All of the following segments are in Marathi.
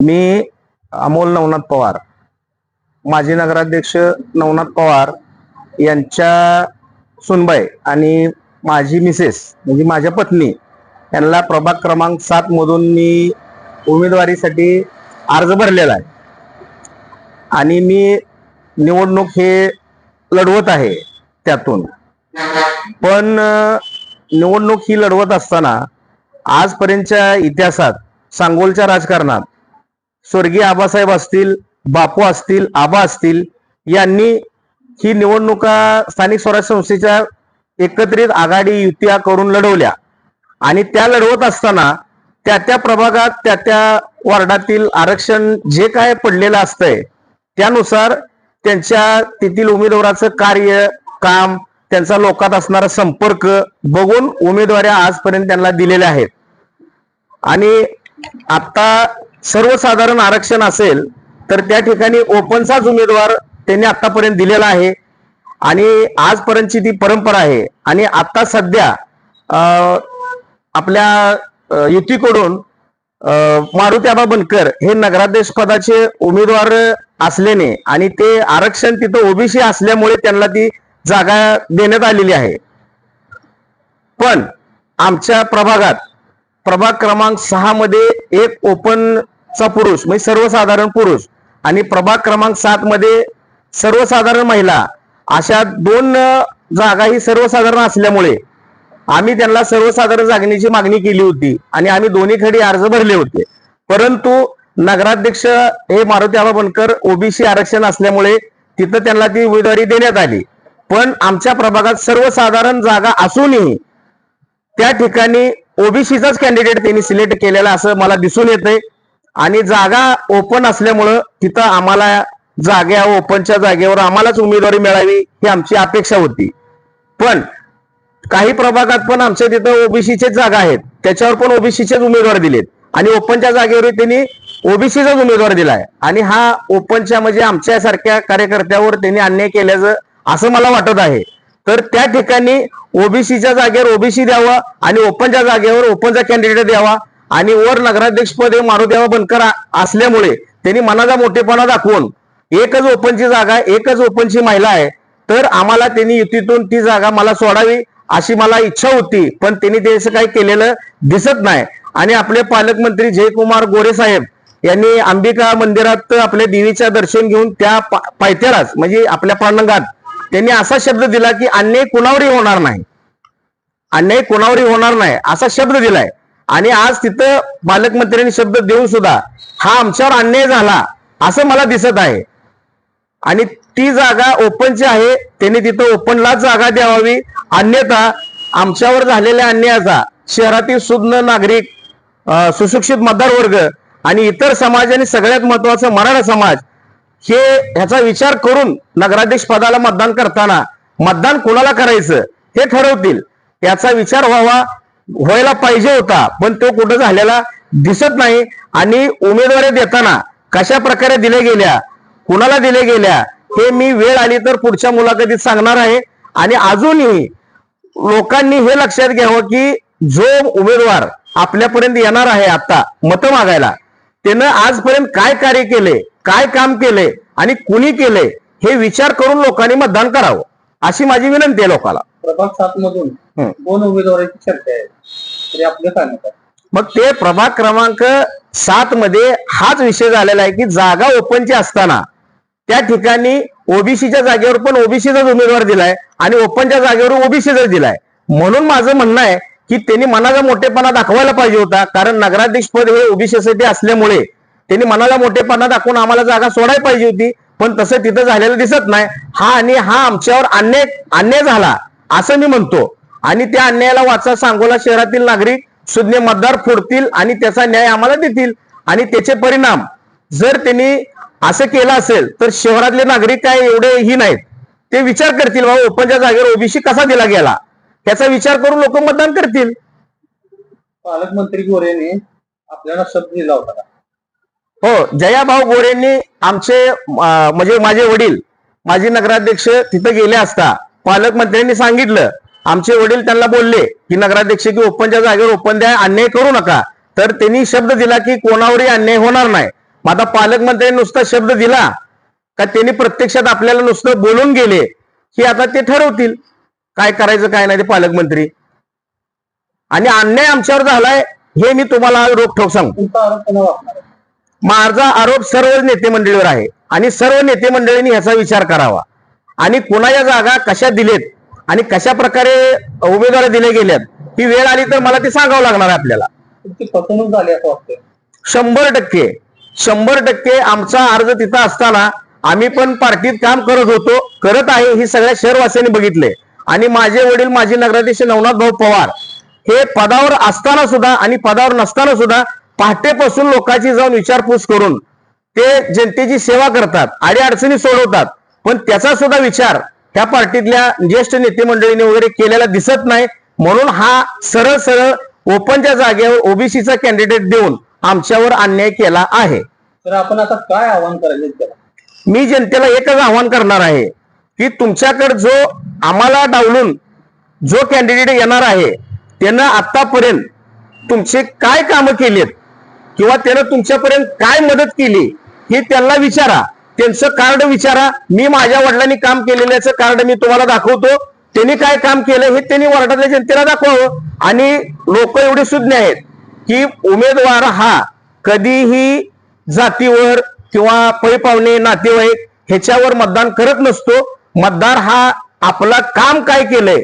मी अमोल नवनाथ पवार. माजी नगराध्यक्ष नवनाथ पवार यांच्या सुनबाई आणि माझी मिसेस म्हणजे माझ्या पत्नी यांना प्रभाग क्रमांक सात मधून मी उमेदवारीसाठी अर्ज भरलेला आहे. आणि मी निवडणूक हे लढवत आहे त्यातून. पण निवडणूक ही लढवत असताना आजपर्यंतच्या इतिहासात सांगोलच्या राजकारणात स्वर्गीय आबासाहेब असतील बापू असतील आबा असतील यांनी ही निवडणुका स्थानिक स्वराज्य संस्थेच्या एकत्रित आघाडी युत्या करून लढवल्या. आणि त्या लढवत असताना त्या त्या प्रभागात त्या त्या वार्डातील आरक्षण जे काय पडलेलं असतंय त्यानुसार त्यांच्या तेथील उमेदवाराचं कार्य काम त्यांचा लोकात असणारा संपर्क बघून उमेदवाऱ्या आजपर्यंत त्यांना दिलेल्या आहेत. आणि आता सर्वसाधारण आरक्षण असेल तर त्या ठिकाणी ओपनचाच उमेदवार त्यांनी आतापर्यंत दिलेला आहे. आणि आजपर्यंतची ती परंपरा आहे. आणि आता सध्या आपल्या युतीकडून मारुत्याबा बनकर हे नगराध्यक्ष पदाचे उमेदवार असल्याने आणि ते आरक्षण तिथं ओबीसी असल्यामुळे त्यांना ती जागा देण्यात आलेली आहे. पण आमच्या प्रभागात प्रभाग क्रमांक सहा मध्ये एक चा पुरुष म्हणजे सर्वसाधारण पुरुष. आणि प्रभाग क्रमांक सात मध्ये सर्वसाधारण महिला अशा दोन जागा ही सर्वसाधारण असल्यामुळे आम्ही त्यांना सर्वसाधारण जागण्याची मागणी केली होती आणि आम्ही दोन्ही खडी अर्ज भरले होते. परंतु नगराध्यक्ष हे मारुती आबा बनकर ओबीसी आरक्षण असल्यामुळे तिथं त्यांना ती उमेदवारी देण्यात आली. पण आमच्या प्रभागात सर्वसाधारण जागा असूनही त्या ठिकाणी ओबीसीचाच कॅन्डिडेट त्यांनी सिलेक्ट केलेला असं मला दिसून येतंय. आणि जागा ओपन असल्यामुळं तिथं आम्हाला जाग्या ओपनच्या जागेवर आम्हालाच उमेदवारी मिळावी ही आमची अपेक्षा होती. पण काही प्रभागात पण आमच्या तिथं ओबीसीचेच जागा आहेत. त्याच्यावर पण ओबीसीचेच उमेदवार दिलेत. आणि ओपनच्या जागेवर त्यांनी ओबीसीचाच उमेदवार दिलाय. आणि हा ओपनच्या म्हणजे आमच्या सारख्या कार्यकर्त्यावर त्यांनी अन्याय केल्याचं असं मला वाटत आहे. तर त्या ठिकाणी ओबीसीच्या जागेवर ओबीसी द्यावा आणि ओपनच्या जागेवर ओपनचा कॅन्डिडेट द्यावा आणि वर नगराध्यक्षपद हे मारुदेवा बनकर असल्यामुळे त्यांनी मनाचा मोठेपणा दाखवून एकच ओपनची जागा एकच ओपनची महिला आहे तर आम्हाला त्यांनी युतीतून ती जागा मला सोडावी अशी मला इच्छा होती पण त्यांनी त्याचं काही केलेलं दिसत नाही. आणि आपले पालकमंत्री जयकुमार गोरे साहेब यांनी अंबिका मंदिरात आपल्या देवीच्या दर्शन घेऊन त्या पायथ्यालाच म्हणजे आपल्या प्राणंगात त्यांनी असा शब्द दिला की अन्याय कुणावरही होणार नाही. अन्याय कोणावरही होणार नाही असा शब्द दिलाय. आणि आज तिथं पालकमंत्र्यांनी शब्द देऊन सुद्धा हा आमच्यावर अन्याय झाला असं मला दिसत आहे. आणि ती जागा ओपनची आहे त्यांनी तिथं ओपनलाच जागा द्यावी. अन्यथा आमच्यावर झालेल्या अन्यायाचा शहरातील सुज्ञ नागरिक सुशिक्षित मतदार वर्ग आणि इतर समाज आणि सगळ्यात महत्वाचं मराठा समाज हे ह्याचा विचार करून नगराध्यक्ष पदाला मतदान करताना मतदान कोणाला करायचं हे ठरवतील याचा विचार व्हावा. व्हायला पाहिजे होता पण तो कुठं झालेला दिसत नाही. आणि उमेदवारी देताना कशा प्रकारे दिल्या गेल्या कुणाला दिल्या गेल्या हे मी वेळ आली तर पुढच्या मुलाखतीत सांगणार आहे. आणि अजूनही लोकांनी हे लक्षात घ्यावं की जो उमेदवार आपल्यापर्यंत येणार आहे आता मतं मागायला त्यानं आजपर्यंत काय कार्य केले काय काम केले आणि कुणी केले हे विचार करून लोकांनी मतदान करावं. अशी माझी विनंती आहे लोकांना प्रभाग सात मधून हं. दोन उमेदवारांची चर्चा आहे. तरी आपलं काय? मग ते प्रभाग क्रमांक सात मध्ये हाच विषय झालेला आहे की जागा ओपनची असताना त्या ठिकाणी ओबीसीच्या जागेवर पण ओबीसीचाच उमेदवार दिलाय आणि ओपनच्या जागेवर ओबीसीचाच दिलाय. म्हणून माझं म्हणणं आहे की त्यांनी मनाचा मोठेपणा दाखवायला पाहिजे होता. कारण नगराध्यक्ष पद हे ओबीसीसाठी असल्यामुळे त्यांनी मनाला मोठेपणा दाखवून आम्हाला जागा सोडायला पाहिजे होती. पण तसं तिथं झालेलं दिसत नाही. हा आणि हा आमच्यावर अन्याय अन्याय झाला असं मी म्हणतो. आणि त्या अन्यायाला वाचा सांगोला शहरातील नागरिक सुज्ञ मतदार फोडतील आणि त्याचा न्याय आम्हाला देतील. आणि त्याचे परिणाम जर त्यांनी असं केलं असेल तर शहरातले नागरिक काय एवढे ही नाहीत. ते विचार करतील बाबा ओपनच्या जागेवर ओबीसी कसा दिला गेला? त्याचा विचार करून लोक मतदान करतील. पालकमंत्री गोरेने आपल्याला शब्द दिला होता? हो जयाभाऊ गोरेंनी आमचे म्हणजे माझे वडील माजी नगराध्यक्ष तिथं गेले असता पालकमंत्र्यांनी सांगितलं. आमचे वडील त्यांना बोलले की नगराध्यक्ष की ओपनच्या जागेवर ओपन द्या अन्याय करू नका. तर त्यांनी शब्द दिला की कोणावरही अन्याय होणार नाही. मग आता पालकमंत्र्यांनी नुसता शब्द दिला का त्यांनी प्रत्यक्षात आपल्याला नुसतं बोलून गेले की आता ते ठरवतील. काय करायचं काय नाही ते पालकमंत्री. आणि अन्याय आमच्यावर झालाय हे मी तुम्हाला रोखोक सांगतो माझा आरोप सर्व नेते मंडळीवर आहे. आणि सर्व नेते मंडळींनी ह्याचा विचार करावा. आणि कुणाच्या जागा कशा दिलेत आणि कशा प्रकारे उमेदवार दिले गेल्यात ही वेळ आली तर मला ते सांगावं लागणार आहे आपल्याला. फसवणूक झाली असं शंभर टक्के. शंभर टक्के आमचा अर्ज तिथं असताना आम्ही पण पार्टीत काम करत होतो करत आहे ही सगळ्या शहरवासियांनी बघितले आणि माझे वडील माजी नगराध्यक्ष नवनाथ भाऊ पवार हे पदावर असताना सुद्धा आणि पदावर नसताना सुद्धा पहाटेपासून लोकांची जाऊन विचारपूस करून ते जनतेची सेवा करतात आणि अडचणी सोडवतात. पण त्याचा सुद्धा विचार ह्या पार्टीतल्या ज्येष्ठ नेते मंडळीने वगैरे केलेला दिसत नाही. म्हणून हा सरळ सरळ ओपनच्या जागेवर ओबीसीचा कॅन्डिडेट देऊन आमच्यावर अन्याय केला आहे. तर आपण आता काय आव्हान करायचं मी जनतेला एकच आव्हान करणार आहे की तुमच्याकडे जो आम्हाला डावलून जो कॅन्डिडेट येणार आहे त्यानं आतापर्यंत तुमचे काय कामं केलीत? किंवा त्यानं तुमच्यापर्यंत काय मदत केली हे त्यांना विचारा. त्यांचं कार्ड विचारा. मी माझ्या वडिलांनी काम केलेल्याचं कार्ड मी तुम्हाला दाखवतो. त्यांनी काय काम केलं हे त्यांनी वार्डातल्या जनतेला दाखवावं. आणि लोक एवढे सुज्ञ आहेत की उमेदवार हा कधीही जातीवर किंवा पैपावणे नातेवाईक ह्याच्यावर मतदान करत नसतो. मतदार हा आपला काम काय केलंय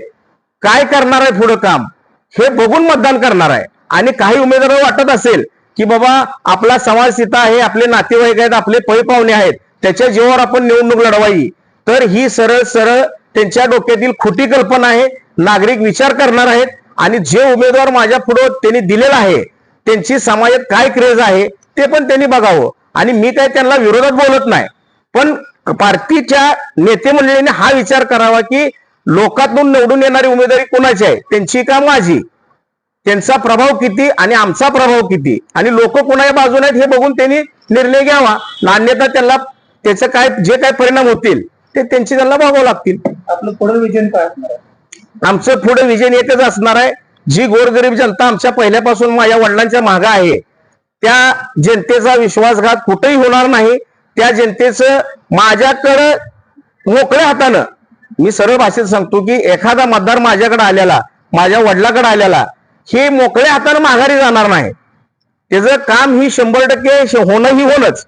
काय करणार आहे पुढं काम हे बघून मतदान करणार आहे. आणि काही उमेदवार वाटत असेल की बाबा आपला समाज सीता आहे आपले नातेवाईक आहेत आपले पैपावणे आहेत त्याच्या जीवावर आपण निवडणूक लढवाई तर ही सरळ सरळ त्यांच्या डोक्यातील खोटी कल्पना आहे नागरिक विचार करणार आहेत आणि जे उमेदवार माझ्या पुढे त्यांनी दिलेला आहे त्यांची समाजात काय क्रेज आहे ते पण त्यांनी बघावं. आणि मी काय त्यांना विरोधात बोलत नाही. पण पार्टीच्या नेते मंडळीने हा विचार करावा की लोकातून निवडून येणारी उमेदवारी कोणाची आहे? त्यांची का माझी? त्यांचा प्रभाव किती आणि आमचा प्रभाव किती? आणि लोक कोणाच्या बाजूने आहेत हे बघून त्यांनी निर्णय घ्यावा. अन्यथा त्यांना त्याचं काय जे काय परिणाम होतील ते त्यांची त्यांना बघावं लागतील. आपलं पुढे विजन काय असणार आमचं पुढे विजन एकच असणार आहे. जी गोरगरीब जनता आमच्या पहिल्यापासून माझ्या वडिलांच्या मागे आहे त्या जनतेचा विश्वासघात कुठेही होणार नाही. त्या जनतेचं माझ्याकडं मोकळ्या हातानं मी सरळ भाषेत सांगतो की एखादा मतदार माझ्याकडे आलेला माझ्या वडिलाकडे आलेला हे मोकळ्या हातानं माघारी जाणार नाही त्याचं काम ही शंभर टक्के होणं ही होणंच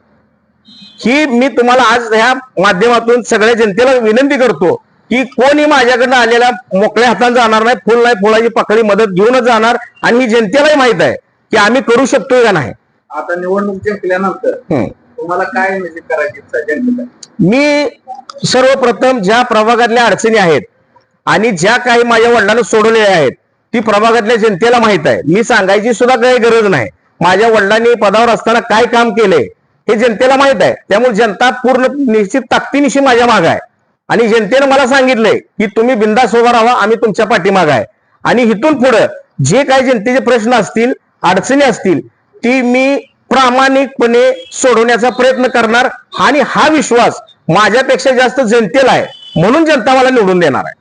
ही मी तुम्हाला आज ह्या माध्यमातून सगळ्या जनतेला विनंती करतो की कोणी माझ्याकडनं आलेल्या मोकळ्या हाताने जाणार नाही फुल नाही फुलाची पकडी मदत घेऊनच जाणार आणि ही जनतेलाही माहीत आहे की आम्ही करू शकतोय का नाही आता निवडणूक जिंकल्यानंतर. तुम्हाला काय म्हणजे करायची? मी सर्वप्रथम ज्या प्रभागातल्या अडचणी आहेत आणि ज्या काही माझ्या वडिलांना सोडवलेल्या आहेत ती प्रभागातल्या जनतेला माहीत आहे. मी सांगायची सुद्धा काही गरज नाही. माझ्या वडिलांनी पदावर असताना काय काम केलंय हे जनतेला माहीत आहे. त्यामुळे जनता पूर्ण निश्चित ताकदीनिशी माझ्या माग आहे. आणि जनतेनं मला सांगितलंय की तुम्ही बिंदास उभा राहा आम्ही तुमच्या पाठीमाग आहे. आणि इथून पुढं जे काही जनतेचे प्रश्न असतील अडचणी असतील ती मी प्रामाणिकपणे सोडवण्याचा प्रयत्न करणार आणि हा विश्वास माझ्यापेक्षा जास्त जनतेला आहे. म्हणून जनता मला निवडून देणार आहे.